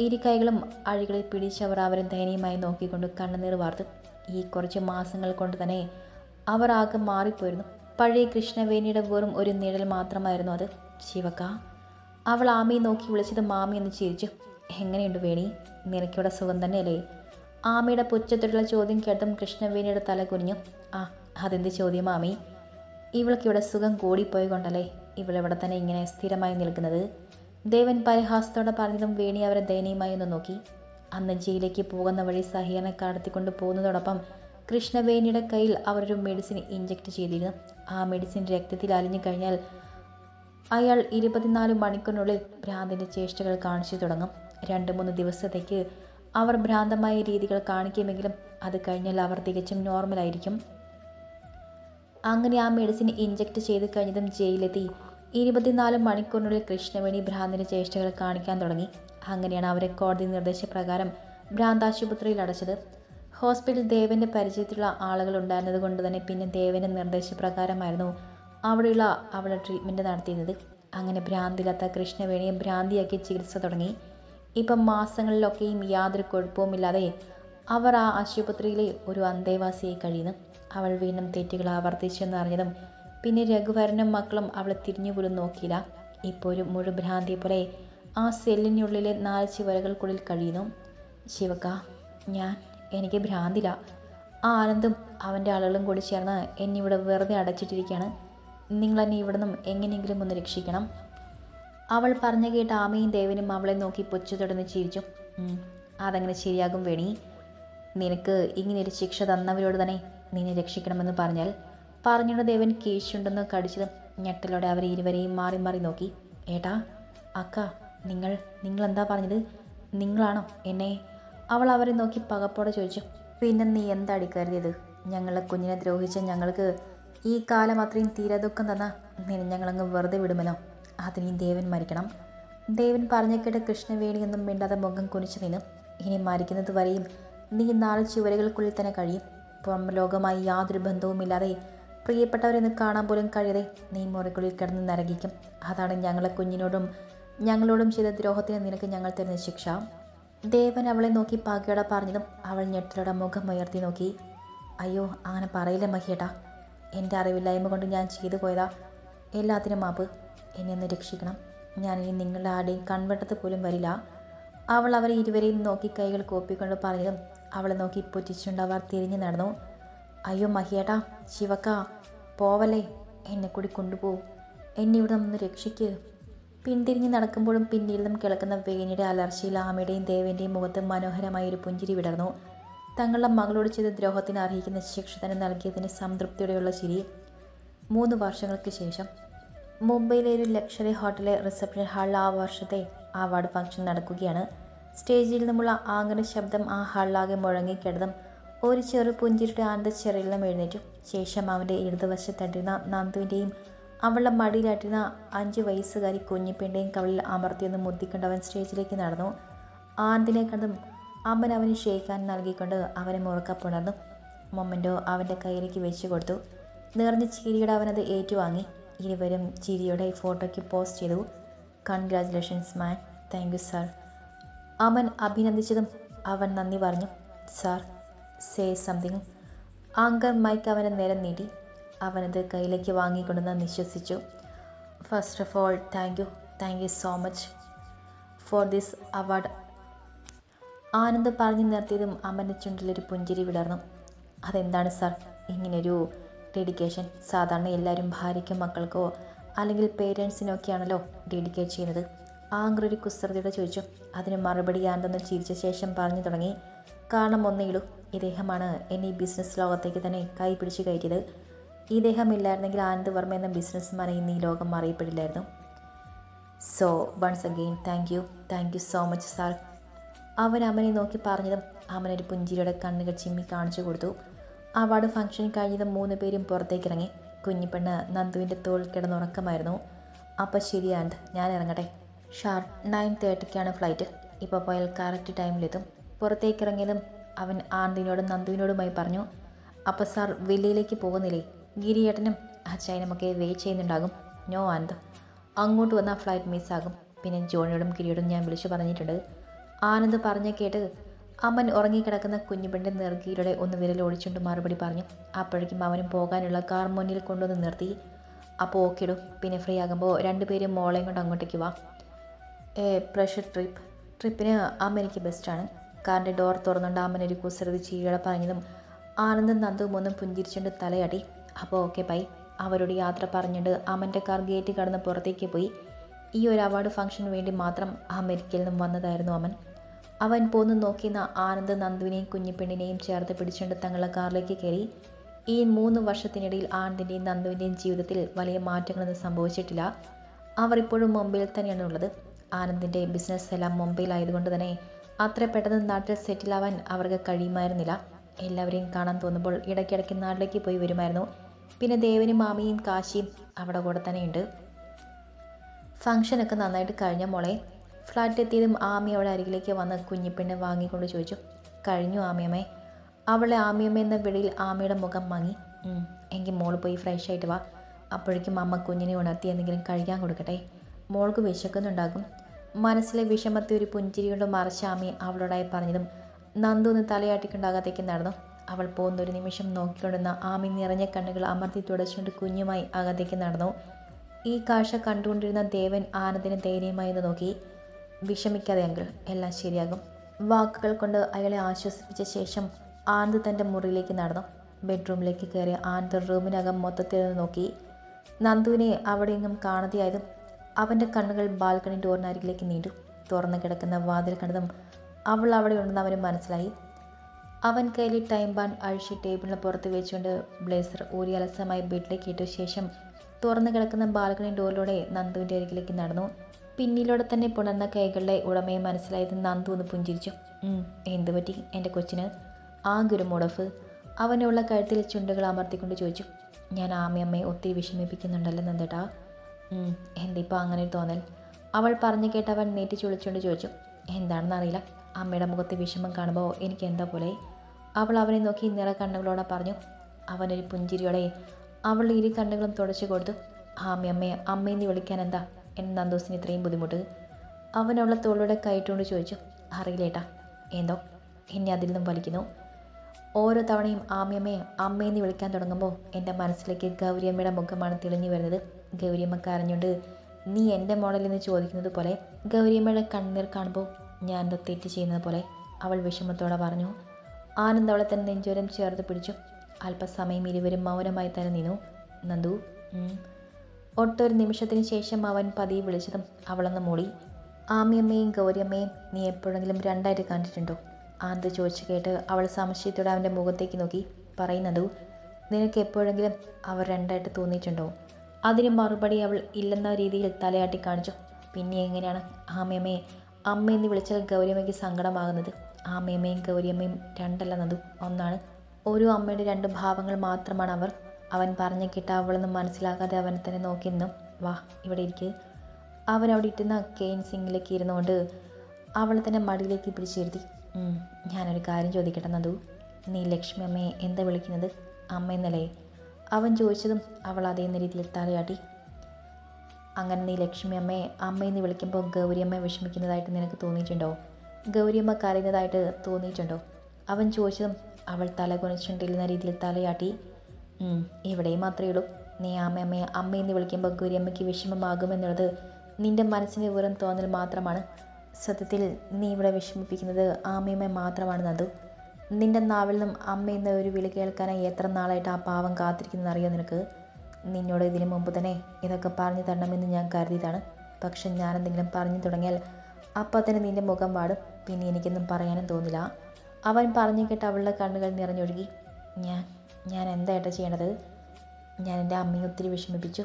ഇരിക്കൈകളും കൈകളും അഴികളിൽ പിടിച്ച് അവർ അവരെ ദയനീയമായി നോക്കിക്കൊണ്ട് കണ്ണുനീർ വാർത്തു ഈ കുറച്ച് മാസങ്ങൾ കൊണ്ട് തന്നെ അവർ ആകെ മാറിപ്പോയിരുന്നു. പഴയ കൃഷ്ണവേണിയുടെ വെറും ഒരു നിഴൽ മാത്രമായിരുന്നു അത്. ശിവക്ക. അവൾ ആമിയെ നോക്കി വിളിച്ചത് മാമി എന്ന് ചിരിച്ചു. എങ്ങനെയുണ്ട് വേണി? നിനക്കിവിടെ സുഖം തന്നെയല്ലേ? ആമിയുടെ പുച്ഛത്തോടുള്ള ചോദ്യം കേട്ടും കൃഷ്ണവേണിയുടെ തല കുനിഞ്ഞു. ആ അതെന്ത് ചോദ്യം മാമി? ഇവൾക്കിവിടെ സുഖം കൂടിപ്പോയി കൊണ്ടല്ലേ ഇവളിവിടെ തന്നെ ഇങ്ങനെ സ്ഥിരമായി നിൽക്കുന്നത്. ദേവൻ പരിഹാസത്തോടെ പറഞ്ഞതും വേണി അവരെ ദയനീയമായി ഒന്ന് നോക്കി. അന്ന് ജയിലേക്ക് പോകുന്ന വഴി സഹിയനെ കടത്തിക്കൊണ്ട് പോകുന്നതോടൊപ്പം കൃഷ്ണവേണിയുടെ കയ്യിൽ അവരൊരു മെഡിസിൻ ഇഞ്ചെക്ട് ചെയ്തിരുന്നു. ആ മെഡിസിൻ രക്തത്തിൽ അലിഞ്ഞു കഴിഞ്ഞാൽ അയാൾ ഇരുപത്തിനാല് മണിക്കൂറിനുള്ളിൽ ഭ്രാന്തിന്റെ ചേഷ്ടകൾ കാണിച്ചു തുടങ്ങും. രണ്ട് മൂന്ന് ദിവസത്തേക്ക് അവർ ഭ്രാന്തമായ രീതികൾ കാണിക്കുമെങ്കിലും അത് കഴിഞ്ഞാൽ അവർ തികച്ചും നോർമലായിരിക്കും. അങ്ങനെ ആ മെഡിസിൻ ഇഞ്ചെക്ട് ചെയ്ത് കഴിഞ്ഞതും ജയിലെത്തി ഇരുപത്തിനാല് മണിക്കൂറിനുള്ളിൽ കൃഷ്ണവേണി ഭ്രാന്തിന്റെ ചേഷ്ടകൾ കാണിക്കാൻ തുടങ്ങി. അങ്ങനെയാണ് അവരെ കോടതി നിർദ്ദേശപ്രകാരം ഭ്രാന്താശുപത്രിയിൽ അടച്ചത്. ഹോസ്പിറ്റൽ ദേവന്റെ പരിചയത്തിലുള്ള ആളുകൾ ഉണ്ടായിരുന്നത് കൊണ്ട് തന്നെ പിന്നെ ദേവന്റെ നിർദ്ദേശപ്രകാരമായിരുന്നു അവിടെയുള്ള അവളെ ട്രീറ്റ്മെന്റ് നടത്തിയിരുന്നത്. അങ്ങനെ ഭ്രാന്തില്ലാത്ത കൃഷ്ണവേണിയെ ഭ്രാന്തിയാക്കി ചികിത്സ തുടങ്ങി. ഇപ്പം മാസങ്ങളിലൊക്കെയും യാതൊരു കുഴപ്പവുമില്ലാതെ അവർ ആ ആശുപത്രിയിലെ ഒരു അന്തേവാസിയായി കഴിയുന്നു. അവൾ വീണ്ടും തെറ്റുകൾ ആവർത്തിച്ചെന്ന് അറിഞ്ഞതും പിന്നെ രഘുവരനും മക്കളും അവളെ തിരിഞ്ഞു പോലും നോക്കിയില്ല. ഇപ്പോഴും ഒരു മുഴുഭ്രാന്തിയെ പോലെ ആ സെല്ലിനുള്ളിലെ നാല് ചുവരകൾക്കുള്ളിൽ കഴിയുന്നു. ശിവക്ക ഞാൻ എനിക്ക് ഭ്രാന്തില്ല. ആ ആനന്ദും അവന്റെ ആളുകളും കൂടി ചേർന്ന് എന്നെ ഇവിടെ വെറുതെ അടച്ചിട്ടിരിക്കുകയാണ്. നിങ്ങൾ എന്നെ ഇവിടെ നിന്നും എങ്ങനെയെങ്കിലും ഒന്ന് രക്ഷിക്കണം. അവൾ പറഞ്ഞു കേട്ട ആമയും ദേവനും അവളെ നോക്കി പൊച്ചു തുടർന്ന് ചിരിച്ചു. "ഉം, അതങ്ങനെ ശരിയാകും വേണി. നിനക്ക് ഇങ്ങനെയൊരു ശിക്ഷ തന്നവരോട് തന്നെ നിന്നെ രക്ഷിക്കണമെന്ന് പറഞ്ഞാൽ പറഞ്ഞുകൊണ്ട് ദേവൻ കേശുണ്ടെന്ന് കടിച്ചതും ഞെട്ടലോടെ അവർ ഇരുവരെയും മാറി മാറി നോക്കി. ഏട്ടാ അക്ക നിങ്ങൾ നിങ്ങൾ എന്താ പറഞ്ഞത്? നിങ്ങളാണോ എന്നെ? അവൾ അവരെ നോക്കി പകപ്പോടെ ചോദിച്ചു. പിന്നെ നീ എന്താടി കരുതിയത് ഞങ്ങളെ കുഞ്ഞിനെ ദ്രോഹിച്ച ഞങ്ങൾക്ക് ഈ കാലം അത്രയും തീരെ ദുഃഖം തന്ന നിന്നെ ഞങ്ങളങ്ങ് വെറുതെ വിടുമല്ലോ. അതിനി ദേവൻ മരിക്കണം. ദേവൻ പറഞ്ഞു കേട്ട കൃഷ്ണവേണിയൊന്നും മിണ്ടാതെ മുഖം കുനിച്ചു നിന്നു. ഇനി മരിക്കുന്നത് വരെയും നീ നാല് ചുവരുകൾക്കുള്ളിൽ തന്നെ കഴിയും. പുറം ലോകമായി യാതൊരു ബന്ധവുമില്ലാതെ പ്രിയപ്പെട്ടവരെന്ന് കാണാൻ പോലും കഴിയാതെ നീ മുറികളിൽ കിടന്ന് നരകിക്കും. അതാണ് ഞങ്ങളെ കുഞ്ഞിനോടും ഞങ്ങളോടും ചെയ്ത ദ്രോഹത്തിന് നിനക്ക് ഞങ്ങൾ തരുന്ന ശിക്ഷ. ദേവൻ അവളെ നോക്കി പാകയോടെ പറഞ്ഞതും അവൾ ഞെട്ടലോടെ മുഖം ഉയർത്തി നോക്കി. അയ്യോ അങ്ങനെ പറയില്ല മഹിയേട്ടാ എന്റെ അറിവില്ലായ്മ കൊണ്ട് ഞാൻ ചെയ്തു പോയതാ. എല്ലാത്തിനും മാപ്പ്. എന്നെ ഒന്ന് രക്ഷിക്കണം. ഞാൻ ഇനി നിങ്ങളുടെ ആടെയും കൺവെട്ടത്ത് പോലും വരില്ല. അവൾ അവരെ ഇരുവരെയും നോക്കി കൈകൾ കോപ്പിക്കൊണ്ട് പറഞ്ഞതും അവളെ നോക്കി പൊറ്റിച്ചുകൊണ്ട് അവർ തിരിഞ്ഞു നടന്നു. അയ്യോ മഹിയേട്ടാ ശിവക്ക. പോവല്ലേ? എന്നെ കൂടി കൊണ്ടുപോകൂ എന്നെ ഇവിടെ നിന്ന് രക്ഷിക്ക്. പിന്തിരിഞ്ഞ് നടക്കുമ്പോഴും പിന്നിൽ നിന്നും കിളക്കുന്ന വേനിയുടെ അലർച്ചയിൽ ആമയുടെയും ദേവന്റെയും മുഖത്ത് മനോഹരമായ ഒരു പുഞ്ചിരി വിടർന്നു. തങ്ങളുടെ മകളോട് ചെയ്ത ദ്രോഹത്തിന് അർഹിക്കുന്ന ശിക്ഷ തന്നെ നൽകിയതിന് സംതൃപ്തിയോടെയുള്ള ചിരി. മൂന്ന് വർഷങ്ങൾക്ക് ശേഷം. മുംബൈയിലെ ഒരു ലക്ഷറി ഹോട്ടലിലെ റിസപ്ഷൻ ഹാളിൽ ആ വർഷത്തെ അവാർഡ് ഫംഗ്ഷൻ നടക്കുകയാണ്. സ്റ്റേജിൽ നിന്നുമുള്ള ആംഗന ശബ്ദം ആ ഹാളിലാകെ മുഴങ്ങിക്കിടതും ഒരു ചെറു പുഞ്ചിരിയുടെ ആനന്ദ ചെറിയിൽ എഴുന്നേറ്റു. ശേഷം അവന്റെ ഇടതുവശത്തട്ടിരുന്ന നന്ദുവിന്റെയും അവളുടെ മടിയിലാട്ടിരുന്ന അഞ്ച് വയസ്സുകാരി കുഞ്ഞിപ്പിന്റെയും കവളിൽ അമർത്തിയൊന്ന് മുദ്ദിക്കൊണ്ടവൻ സ്റ്റേജിലേക്ക് നടന്നു. ആനന്ദിനെ കണ്ടും അമ്മൻ അവന് ഷേക്കാൻ നൽകിക്കൊണ്ട് അവനെ മുറക്കപ്പുണർന്നു മൊമ്മന്റോ അവന്റെ കയ്യിലേക്ക് വെച്ചു കൊടുത്തു. നിറഞ്ഞ ചിരിയുടെ അവനത് ഏറ്റുവാങ്ങി. ഇരുവരും ചിരിയുടെ ഫോട്ടോയ്ക്ക് പോസ്റ്റ് ചെയ്തു. Congratulations man thank you sir Aman അഭിനന്ദിച്ചതും അവൻ നന്ദി പറഞ്ഞു. Sir say something anchor mike അവനെ നേരം നീട്ടി അവനത് കയ്യിലേക്ക് വാങ്ങിക്കൊണ്ടെന്ന് നിശ്വസിച്ചു. First of all thank you thank you so much for this award Anand പറഞ്ഞു നിർത്തിയതും അമ്മന്റെ ചുണ്ടിലൊരു പുഞ്ചിരി വിടർന്നു. അതെന്താണ് സാർ ഇങ്ങനൊരു ഡെഡിക്കേഷൻ സാധാരണ എല്ലാവരും ഭാര്യയ്ക്കും മക്കൾക്കോ അല്ലെങ്കിൽ പേരൻസിനൊക്കെയാണല്ലോ ഡെഡിക്കേറ്റ് ചെയ്യുന്നത്. ആങ്കർ ഒരു കുസൃതിയോടെ ചോദിച്ചു. അതിന് മറുപടി ആനന്ദൊന്ന് ചിരിച്ച ശേഷം പറഞ്ഞു തുടങ്ങി. കാരണം ഒന്നേയുള്ളൂ ഇദ്ദേഹമാണ് എന്നെ ഈ ബിസിനസ് ലോകത്തേക്ക് തന്നെ കൈ പിടിച്ച് കയറ്റിയത്. ഈ ദേഹം ഇല്ലായിരുന്നെങ്കിൽ ആനന്ദ് വർമ്മ എന്ന ബിസിനസ്മാനെ ഇന്ന് ഈ ലോകം അറിയപ്പെടില്ലായിരുന്നു so once again thank you thank you so much sir അവൻ അമ്മനെ നോക്കി പറഞ്ഞതും അമ്മനൊരു പുഞ്ചിരിയുടെ കണ്ണുകൾ ചിമ്മി കാണിച്ചു കൊടുത്തു. അവാർഡ് ഫംഗ്ഷൻ കഴിഞ്ഞതും മൂന്ന് പേരും പുറത്തേക്ക് ഇറങ്ങി കുഞ്ഞിപ്പെണ്ണ് നന്ദുവിന്റെ തോൾ കിടന്നുറക്കമായിരുന്നു. അപ്പം ശരി ആനന്ദ്. ഞാൻ ഇറങ്ങട്ടെ. ഷാർപ്പ് നയൻ തേർട്ടിക്കാണ് ഫ്ലൈറ്റ് ഇപ്പോൾ പോയാൽ കറക്റ്റ് ടൈമിലെത്തും പുറത്തേക്ക് ഇറങ്ങിയതും അവൻ ആനന്ദിനോടും നന്ദുവിനോടുമായി പറഞ്ഞു അപ്പോൾ സാർ വില്ലയിലേക്ക് പോകുന്നില്ലേ? ഗിരിയേട്ടനും അച്ചായനുമൊക്കെ വെയിറ്റ് ചെയ്യുന്നുണ്ടാകും. നോ ആനന്ദ് അങ്ങോട്ട് വന്ന ഫ്ലൈറ്റ് മിസ്സാകും പിന്നെ ജോണിയോടും ഗിരിയോടും ഞാൻ വിളിച്ചു പറഞ്ഞിട്ടുണ്ട്. ആനന്ദ് പറഞ്ഞ കേട്ട് അമ്മൻ ഉറങ്ങിക്കിടക്കുന്ന കുഞ്ഞുപെണ്ണിന്റെ നെറുകയിലൂടെ ഒന്ന് വിരൽ ഒളിച്ചുകൊണ്ട് മറുപടി പറഞ്ഞു. അപ്പോഴേക്കും അവനും പോകാനുള്ള കാർ മുന്നിൽ കൊണ്ടുവന്ന് നിർത്തി. അപ്പോൾ ഓക്കെ ഇടും പിന്നെ ഫ്രീ ആകുമ്പോൾ രണ്ടുപേരും മോളെയും കൊണ്ട് അങ്ങോട്ടേക്ക് വാ. ഏ പ്രഷർ ട്രിപ്പ് ട്രിപ്പിന് അമ്മ എനിക്ക് ബെസ്റ്റാണ് കാറിന്റെ ഡോർ തുറന്നുകൊണ്ട് അമ്മനൊരു കുസൃതി ചീഴ പറഞ്ഞതും ആനന്ദം നന്ദുവും ഒന്നും പുഞ്ചിരിച്ചുകൊണ്ട് തലയാടി അപ്പോൾ ഓക്കെ ബൈ അവരോട് യാത്ര പറഞ്ഞുകൊണ്ട് അമ്മന്റെ കാർ ഗേറ്റ് കടന്ന് പുറത്തേക്ക് പോയി. ഈ ഒരു അവാർഡ് ഫംഗ്ഷന് വേണ്ടി മാത്രം അമേരിക്കയിൽ നിന്നും വന്നതായിരുന്നു അവൻ അവൻ പോന്ന് നോക്കിയെന്ന ആനന്ദ് നന്ദുവിനെയും കുഞ്ഞിപ്പെണ്ണിനെയും ചേർത്ത് പിടിച്ചുകൊണ്ട് തങ്ങളുടെ കാറിലേക്ക് കയറി. ഈ മൂന്ന് വർഷത്തിനിടയിൽ ആനന്ദിന്റെയും നന്ദുവിന്റെയും ജീവിതത്തിൽ വലിയ മാറ്റങ്ങളൊന്നും സംഭവിച്ചിട്ടില്ല. അവർ ഇപ്പോഴും മുംബൈയിൽ തന്നെയാണ് ഉള്ളത് ആനന്ദിന്റെ ബിസിനസ് എല്ലാം മുംബൈയിലായതുകൊണ്ട് തന്നെ അത്ര പെട്ടെന്ന് നാട്ടിൽ സെറ്റിലാവാൻ അവർക്ക് കഴിയുമായിരുന്നില്ല. എല്ലാവരെയും കാണാൻ തോന്നുമ്പോൾ ഇടയ്ക്കിടയ്ക്ക് നാട്ടിലേക്ക് പോയി വരുമായിരുന്നു. പിന്നെ ദേവനും മാമിയും കാശിയും അവിടെ കൂടെ തന്നെയുണ്ട്. ഫംഗ്ഷനൊക്കെ നന്നായിട്ട് കഴിഞ്ഞ മോളെ. ഫ്ലാറ്റ് എത്തിയതും ആമി അവളെ അരികിലേക്ക് വന്ന് കുഞ്ഞിപ്പെണ്ണ് വാങ്ങിക്കൊണ്ട് ചോദിച്ചു കഴിഞ്ഞു ആമിയമ്മേ? അവളെ ആമിയമ്മ എന്ന വിളിയിൽ ആമിയുടെ മുഖം മങ്ങി "ഉം, എങ്കിൽ മോൾ പോയി ഫ്രഷ് ആയിട്ട് വാ. അപ്പോഴേക്കും അമ്മ കുഞ്ഞിനെ ഉണർത്തി എന്തെങ്കിലും കഴിക്കാൻ കൊടുക്കട്ടെ. മോൾക്ക് വിശക്കുന്നുണ്ടാകും. മനസ്സിലെ വിഷമത്തെ ഒരു പുഞ്ചിരി കൊണ്ട് മറച്ച ആമി അവളോടായി പറഞ്ഞതും നന്ദു ഒന്ന് തലയാട്ടിക്കൊണ്ട് അകത്തേക്ക് നടന്നു അവൾ പോകുന്ന ഒരു നിമിഷം നോക്കിക്കൊണ്ടിരുന്ന ആമി നിറഞ്ഞ കണ്ണുകൾ അമർത്തി തുടച്ചുകൊണ്ട് കുഞ്ഞുമായി അകത്തേക്ക് നടന്നു ഈ കാഴ്ച കണ്ടുകൊണ്ടിരുന്ന ദേവൻ ആനന്ദിനെ ദയനീയമായി എന്ന് നോക്കി. വിഷമിക്കാതെ അങ്കിൾ എല്ലാം ശരിയാകും. വാക്കുകൾ കൊണ്ട് അയാളെ ആശ്വസിപ്പിച്ച ശേഷം ആനന്ദ് തന്റെ മുറിയിലേക്ക് നടന്നു. ബെഡ്റൂമിലേക്ക് കയറി ആനന്ദ് റൂമിനകം മൊത്തത്തിൽ നിന്ന് നോക്കി. നന്ദുവിനെ അവിടെയെങ്ങും കാണാതെയായതും അവന്റെ കണ്ണുകൾ ബാൽക്കണി ഡോറിനരികിലേക്ക് നീണ്ടു. തുറന്നു കിടക്കുന്ന വാതിൽ കണ്ടതും അവൾ അവിടെ ഉണ്ടെന്ന് അവന് മനസ്സിലായി. അവൻ കയ്യിൽ ടൈം ബാൻ അഴിച്ച് ടേബിളിന് പുറത്ത് വെച്ചുകൊണ്ട് ബ്ലേസർ ഊരി അലസമായി ബെഡിലേക്ക് ഇട്ട ശേഷം തുറന്നു കിടക്കുന്ന ബാൽക്കണി ഡോറിലൂടെ നന്ദുവിന്റെ അരികിലേക്ക് നടന്നു. പിന്നിലൂടെ തന്നെ പുണർന്ന കൈകളുടെ ഉടമയെ മനസ്സിലായത് നന്ദു ഒന്ന് പുഞ്ചിരിച്ചു. "ഉം, എന്ത് പറ്റി എന്റെ കൊച്ചിന്? ആ ഗുരുമുടഫ് അവനുള്ള കഴുത്തിൽ ചുണ്ടുകൾ അമർത്തിക്കൊണ്ട് ചോദിച്ചു. ഞാൻ ആമയമ്മയെ ഒത്തിരി വിഷമിപ്പിക്കുന്നുണ്ടല്ലോ നന്ദേട്ടാ. "ഉം, എന്തിപ്പോൾ അങ്ങനെ ഒരു തോന്നൽ? അവൾ പറഞ്ഞു കേട്ട് അവൻ നീട്ടി ചുളിച്ചുകൊണ്ട് ചോദിച്ചു എന്താണെന്നറിയില്ല അമ്മയുടെ മുഖത്ത് വിഷമം കാണുമ്പോൾ എനിക്ക് എന്താ പോലെ? അവൾ അവനെ നോക്കി നിറ കണ്ണുകളോടെ പറഞ്ഞു അവനൊരു പുഞ്ചിരിയോടെ. അവളുടെ ഇരു കണ്ണുകളും തുടച്ചു കൊടുത്തു ആമയമ്മയെ അമ്മയെന്ന് വിളിക്കാൻ എന്താ? എന്ന നന്ദോസിന് ഇത്രയും ബുദ്ധിമുട്ട്? അവൻ അവളെ തോളിലൂടെ കയറ്റുകൊണ്ട് ചോദിച്ചു അറിയില്ലേട്ടാ എന്തോ? എന്നെ അതിൽ നിന്നും വലിക്കുന്നു. ഓരോ തവണയും ആമ്യമ്മയെ അമ്മയെന്ന് വിളിക്കാൻ തുടങ്ങുമ്പോൾ എന്റെ മനസ്സിലേക്ക് ഗൗരിയമ്മയുടെ മുഖമാണ് തെളിഞ്ഞു വരുന്നത്. ഗൗരിയമ്മ കരഞ്ഞുകൊണ്ട് നീ എന്റെ മോളിൽ നിന്ന് ചോദിക്കുന്നത് പോലെ ഗൗരിയമ്മയുടെ കണ്ണീർ കാണുമ്പോൾ ഞാൻ എന്താ തെറ്റ് ചെയ്യുന്നത് പോലെ? അവൾ വിഷമത്തോടെ പറഞ്ഞു. ആനന്ദ് അവളെ തന്നെ നെഞ്ചോരം ചേർത്ത് പിടിച്ചു. അല്പസമയം ഇരുവരും മൗനമായി തന്നെ നിന്നു. നന്ദു ഒട്ടൊരു നിമിഷത്തിന് ശേഷം അവൻ പതിയെ വിളിച്ചതും അവളൊന്ന് മൂടി. ആമിയമ്മയും ഗൗരിയമ്മയും നീ എപ്പോഴെങ്കിലും രണ്ടായിട്ട് കണ്ടിട്ടുണ്ടോ? ആന്ത് ചോദിച്ചു കേട്ട് അവൾ സംശയത്തോടെ അവന്റെ മുഖത്തേക്ക് നോക്കി പറയുന്നതു നിനക്ക് എപ്പോഴെങ്കിലും അവർ രണ്ടായിട്ട് തോന്നിയിട്ടുണ്ടോ? അതിന് മറുപടി അവൾ ഇല്ലെന്ന രീതിയിൽ തലയാട്ടി കാണിച്ചു. പിന്നെ എങ്ങനെയാണ് ആമയമ്മയെ അമ്മയെന്ന് വിളിച്ചാൽ ഗൗരിയമ്മയ്ക്ക് സങ്കടമാകുന്നത്. ആമയമ്മയും ഗൗരിയമ്മയും രണ്ടല്ല നതു ഒന്നാണ്. ഓരോ അമ്മയുടെ രണ്ട് ഭാവങ്ങൾ മാത്രമാണ് അവർ. അവൻ പറഞ്ഞു കേട്ട അവളൊന്നും മനസ്സിലാക്കാതെ അവനെ തന്നെ നോക്കി നിന്നു. വാ ഇവിടെ ഇരിക്ക്. അവൻ അവിടെ ഇട്ടുന്ന കെയിൻ സിംഗിലേക്ക് ഇരുന്നുകൊണ്ട് അവളെ തന്നെ മടിയിലേക്ക് പിടിച്ചിരുത്തി. ഞാനൊരു കാര്യം ചോദിക്കട്ടെ നന്ദു നീ ലക്ഷ്മി അമ്മയെ എന്താ വിളിക്കുന്നത്? അമ്മ എന്നല്ലേ അവൻ ചോദിച്ചതും അവൾ അതേ രീതിയിൽ തലയാട്ടി അങ്ങനെ നീ ലക്ഷ്മി അമ്മയെ അമ്മയെന്ന് വിളിക്കുമ്പോൾ ഗൗരിയമ്മ വിഷമിക്കുന്നതായിട്ട് നിനക്ക് തോന്നിയിട്ടുണ്ടോ? ഗൗരിയമ്മ കരയുന്നതായിട്ട് തോന്നിയിട്ടുണ്ടോ? അവൻ ചോദിച്ചതും അവൾ തല കുനിച്ചിട്ടിരുന്ന രീതിയിൽ തലയാട്ടി "ഉം, ഇവിടെയും മാത്രമേ ഉള്ളൂ. നീ അമ്മയമ്മയെ അമ്മയെന്ന് വിളിക്കുമ്പോൾ ഗൗരിയമ്മയ്ക്ക് വിഷമമാകുമെന്നുള്ളത് നിന്റെ മനസ്സിന് വെറും തോന്നൽ മാത്രമാണ്. സത്യത്തിൽ നീ ഇവിടെ വിഷമിപ്പിക്കുന്നത് ആമയമ്മ മാത്രമാണ് നദു നിന്റെ നാവിൽ നിന്നും അമ്മ എന്ന ഒരു വിളി കേൾക്കാനായി എത്ര നാളായിട്ട് ആ പാവം കാത്തിരിക്കുന്നു അറിയോ നിനക്ക്? നിന്നോട് ഇതിനു മുമ്പ് തന്നെ ഇതൊക്കെ പറഞ്ഞു തരണമെന്ന് ഞാൻ കരുതിയതാണ്. പക്ഷെ ഞാൻ എന്തെങ്കിലും പറഞ്ഞു തുടങ്ങിയാൽ അപ്പം തന്നെ നിന്റെ മുഖം പാടും പിന്നെ എനിക്കൊന്നും പറയാനും തോന്നില്ല. അവൻ പറഞ്ഞു കേട്ട് അവളുടെ കണ്ണുകൾ നിറഞ്ഞൊഴുകി. ഞാൻ ഞാൻ എന്തായിട്ട് ചെയ്യണത് ഞാൻ എന്റെ അമ്മയെ ഒത്തിരി വിഷമിപ്പിച്ചു.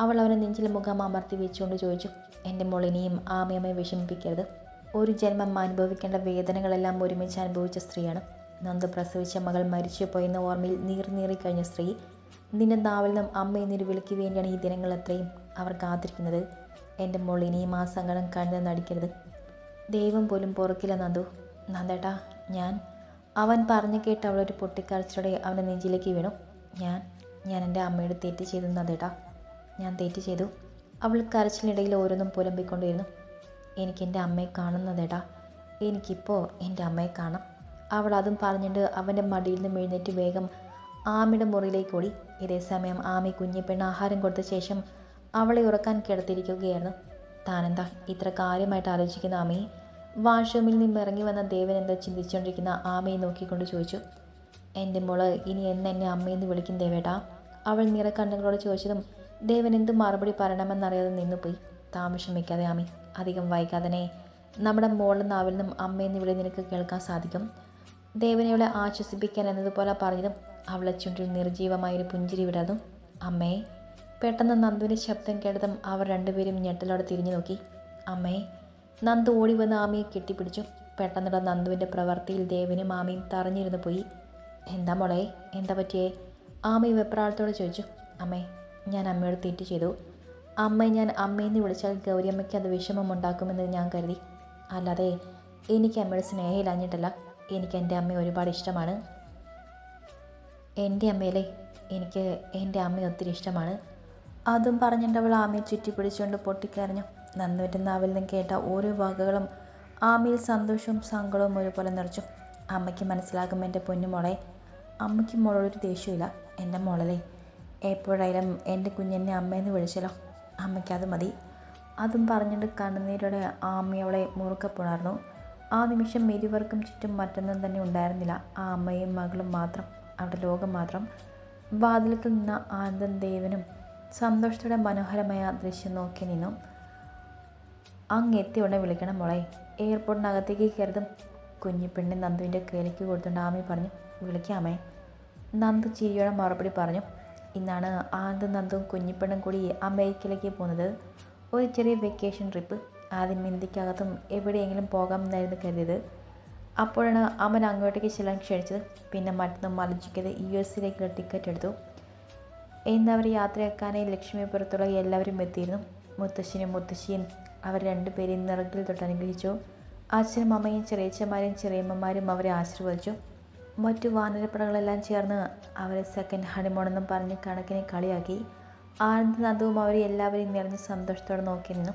അവൾ അവനെ നെഞ്ചിലെ മുഖം അമർത്തി വെച്ചുകൊണ്ട് ചോദിച്ചു. എന്റെ മോൾ ഇനിയും ആമയമ്മയെ വിഷമിപ്പിക്കരുത്. ഒരു ജന്മം അനുഭവിക്കേണ്ട വേദനകളെല്ലാം ഒരുമിച്ച് അനുഭവിച്ച സ്ത്രീയാണ്. നന്ദു പ്രസവിച്ച മകൾ മരിച്ചു പോയെന്ന ഓർമ്മയിൽ നീർനീറി നീറിക്കഴിഞ്ഞ സ്ത്രീ. നിന്റെ നാവിൽ നിന്നും അമ്മ എന്നൊരു വിളിക്ക് വേണ്ടിയാണ് ഈ ദിനങ്ങൾ അത്രയും അവർ കാത്തിരിക്കുന്നത് എന്റെ മോൾ ഇനിയും ആ സങ്കടം കണ്ടു നടിക്കരുത് ദൈവം പോലും പുറക്കില്ല നന്ദു. നന്ദേട്ടാ ഞാൻ. അവൻ പറഞ്ഞു കേട്ട് അവളൊരു പൊട്ടിക്കരച്ചിലൂടെ അവന്റെ നെഞ്ചിലേക്ക് വീണു. ഞാൻ ഞാൻ എന്റെ അമ്മയുടെ തെറ്റ് ചെയ്തു നന്ദേട്ടാ. ഞാൻ തെറ്റ് ചെയ്തു. അവൾ കരച്ചിലിടയിൽ ഓരോന്നും പുലമ്പിക്കൊണ്ടിരുന്നു. എനിക്ക് എന്റെ അമ്മയെ കാണുന്നതേടാ. എനിക്കിപ്പോൾ എന്റെ അമ്മയെ കാണാം. അവൾ അതും പറഞ്ഞിട്ട് അവന്റെ മടിയിൽ നിന്ന് എഴുന്നേറ്റ് വേഗം ആമിയുടെ മുറിയിലേക്ക് ഓടി. ഇതേ സമയം ആമി കുഞ്ഞിപ്പെണ്ണ് ആഹാരം കൊടുത്ത ശേഷം അവളെ ഉറക്കാൻ കിടത്തിയിരിക്കുകയായിരുന്നു. താനെന്താ ഇത്ര കാര്യമായിട്ട് ആലോചിക്കുന്ന ആമി? വാഷ്റൂമിൽ നിന്ന് ഇറങ്ങി വന്ന ദേവൻ എന്താ ചിന്തിച്ചുകൊണ്ടിരിക്കുന്ന ആമയെ നോക്കിക്കൊണ്ട് ചോദിച്ചു. എന്റെ മോൾ ഇനി എന്ന് എന്നെ അമ്മയെന്ന് വിളിക്കും ദേവേട്ടാ. അവൾ നിറക്കണ്ണുകളോട് ചോദിച്ചതും ദേവൻ എന്ത് മറുപടി പറയണമെന്നറിയാതെ നിന്നുപോയി. വയ്ക്കാതെ ആമി. അധികം വൈകാതെ നമ്മുടെ മോളിൽ നാവിൽ നിന്നും അമ്മയെന്ന് വിളി നിനക്ക് കേൾക്കാൻ സാധിക്കും. ദേവനെ അവളെ ആശ്വസിപ്പിക്കാൻ എന്നതുപോലെ പറഞ്ഞതും അവളെ ചുണ്ടിൽ നിർജീവമായൊരു പുഞ്ചിരി വിടാതും അമ്മേ. പെട്ടെന്ന് നന്ദുവിന്റെ ശബ്ദം കേട്ടതും അവർ രണ്ടുപേരും ഞെട്ടലോടെ തിരിഞ്ഞു നോക്കി. അമ്മേ. നന്ദു ഓടി വന്ന് ആമയെ കെട്ടിപ്പിടിച്ചു. പെട്ടെന്നുള്ള നന്ദുവിന്റെ പ്രവൃത്തിയിൽ ദേവനും ആമയും തറഞ്ഞിരുന്നു പോയി. എന്താ മോളെ? എന്താ പറ്റിയേ? ആമി വെപ്രാളത്തോടെ ചോദിച്ചു. അമ്മേ. ഞാൻ അമ്മയോട് തെറ്റ് ചെയ്തു. അമ്മയെ ഞാൻ അമ്മയെന്ന് വിളിച്ചാൽ ഗൗരിയമ്മയ്ക്ക് അത് വിഷമമുണ്ടാക്കുമെന്ന് ഞാൻ കരുതി. അല്ലാതെ എനിക്ക് അമ്മയുടെ സ്നേഹമില്ലാഞ്ഞിട്ടല്ല എനിക്ക് എന്റെ അമ്മയെ ഒരുപാട് ഇഷ്ടമാണ്. എന്റെ അമ്മയിലെ എനിക്ക് എന്റെ അമ്മയെ ഒത്തിരി ഇഷ്ടമാണ്. അതും പറഞ്ഞിട്ട് അവൾ ആമയെ ചുറ്റിപ്പിടിച്ചുകൊണ്ട് പൊട്ടിക്കരഞ്ഞു. നന്ദുവിന്റെ നാവിൽ നിന്ന് കേട്ട ഓരോ വാക്കുകളും ആമയിൽ സന്തോഷവും സങ്കടവും ഒരുപോലെ നിറച്ചു. അമ്മയ്ക്ക് മനസ്സിലാകും എന്റെ പൊന്നുമോളെ. അമ്മയ്ക്ക് മോളൊരു ദേഷ്യമില്ല എന്റെ മോളല്ലേ? എപ്പോഴായാലും എന്റെ കുഞ്ഞിനെ അമ്മയെന്ന് വിളിച്ചാലോ? അമ്മയ്ക്ക് അത് മതി. അതും പറഞ്ഞിട്ട് കണ്ണുനീരോടെ അവളെ മുറുക്കെ പുണർന്നു. ആ നിമിഷം ഇരുവർക്കും ചുറ്റും മറ്റൊന്നും തന്നെ ഉണ്ടായിരുന്നില്ല. ആ അമ്മയും മകളും മാത്രം അവിടെ ലോകം മാത്രം. വാതിലത്തിൽ നിന്ന ആനന്ദൻ ദേവനും സന്തോഷത്തോടെ മനോഹരമായ ദൃശ്യം നോക്കി നിന്നു. അങ്ങ് എത്തി ഉടനെ വിളിക്കണം മോളെ. എയർപോർട്ടിനകത്തേക്ക് കയറിയതും കുഞ്ഞിപ്പെണ്ണി നന്ദുവിന്റെ കേലയ്ക്ക് കൊടുത്തുകൊണ്ട് ആമി പറഞ്ഞു വിളിക്കാമേ നന്ദു ചിരിയോടെ മറുപടി പറഞ്ഞു ഇന്നാണ് ആനന്ദും നന്ദും കുഞ്ഞിപ്പെണ്ണും കൂടി അമേരിക്കയിലേക്ക് പോകുന്നത്. ഒരു ചെറിയ വെക്കേഷൻ ട്രിപ്പ് ആദ്യം ഇന്ത്യക്കകത്തും എവിടെയെങ്കിലും പോകാമെന്നായിരുന്നു കരുതിയത്. അപ്പോഴാണ് അമൻ അങ്ങോട്ടേക്ക് ചെല്ലാൻ ക്ഷണിച്ചത്. പിന്നെ മറ്റൊന്നും മലജിക്കത് യു എസിലേക്കുള്ള ടിക്കറ്റ് എടുത്തു. എന്നവർ യാത്രയാക്കാനായി ലക്ഷ്മിപുരത്തുള്ള എല്ലാവരും എത്തിയിരുന്നു. മുത്തശ്ശനും മുത്തശ്ശിയും അവർ രണ്ടുപേരെയും നിറകിൽ തൊട്ട് അനുഗ്രഹിച്ചു. അച്ഛനും അമ്മയും ചെറിയച്ചന്മാരും ചെറിയമ്മമാരും അവരെ ആശീർവദിച്ചു. മറ്റു വാനരപ്പടകളെല്ലാം ചേർന്ന് അവരെ സെക്കൻഡ് ഹണിമോണെന്നും പറഞ്ഞ് കണക്കിനെ കളിയാക്കി. ആനന്ദനാഥവും അവരെ എല്ലാവരെയും നിറഞ്ഞ് സന്തോഷത്തോടെ നോക്കി നിന്നു.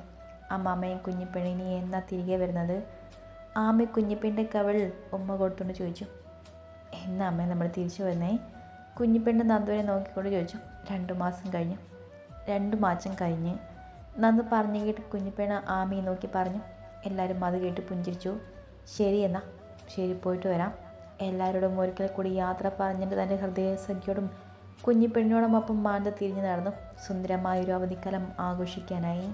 അമ്മാമ്മയും കുഞ്ഞിപ്പെണ്ണിനി എന്നാ തിരികെ വരുന്നത്? ആമ കുഞ്ഞിപ്പെണ്ണിന്റെ കവൾ ഉമ്മ കൊടുത്തുകൊണ്ട് ചോദിച്ചു. എന്നാ അമ്മ നമ്മൾ തിരിച്ചു വന്നേ കുഞ്ഞിപ്പെണ്ണ് നന്ദുവിനെ നോക്കിക്കൊണ്ട് ചോദിച്ചു. രണ്ടു മാസം കഴിഞ്ഞു. രണ്ടു മാസം കഴിഞ്ഞ്. നന്ദു പറഞ്ഞു കേട്ട് കുഞ്ഞിപ്പെണ്ണ് ആമയെ നോക്കി പറഞ്ഞു. എല്ലാവരും അത് കേട്ട് പുഞ്ചിരിച്ചു. ശരി എന്നാ. ശരി പോയിട്ട് വരാം. എല്ലാവരോടും ഒരിക്കൽ കൂടി യാത്ര പറഞ്ഞിട്ട് തന്റെ ഹൃദയസഖ്യോടും കുഞ്ഞിപ്പെണ്ണിനോടൊപ്പം മാന്ത തിരിഞ്ഞു നടന്നു. സുന്ദരമായൊരു അവധിക്കാലം ആഘോഷിക്കാനായി.